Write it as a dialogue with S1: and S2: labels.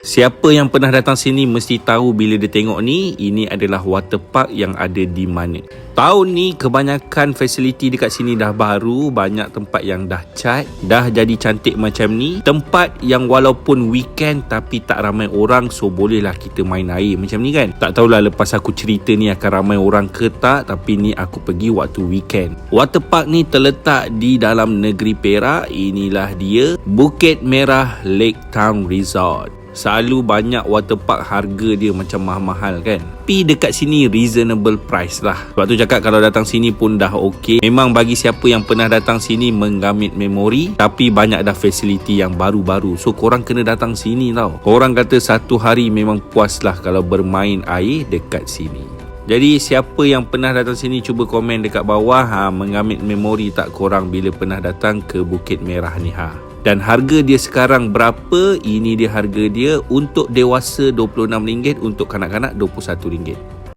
S1: Siapa yang pernah datang sini mesti tahu bila dia tengok ni, ini adalah waterpark yang ada di mana. Tahun ni kebanyakan fasiliti dekat sini dah baru, banyak tempat yang dah cat, dah jadi cantik macam ni. Tempat yang walaupun weekend tapi tak ramai orang, so bolehlah kita main air macam ni kan. Tak tahulah lepas aku cerita ni akan ramai orang ke tak, tapi ni aku pergi waktu weekend. Waterpark ni terletak di dalam negeri Perak, inilah dia, Bukit Merah Lake Town Resort. Selalu banyak waterpark harga dia macam mahal-mahal kan? Tapi dekat sini reasonable price lah. Sebab tu cakap kalau datang sini pun dah ok Memang bagi siapa yang pernah datang sini menggamit memori Tapi banyak dah facility yang baru-baru. So korang kena datang sini tau. Korang kata satu hari memang puas lah kalau bermain air dekat sini. Jadi siapa yang pernah datang sini cuba komen dekat bawah. Ha, mengambil memori tak korang bila pernah datang ke Bukit Merah ni ha. Dan harga dia sekarang berapa? Ini dia harga dia untuk dewasa RM26, untuk kanak-kanak RM21.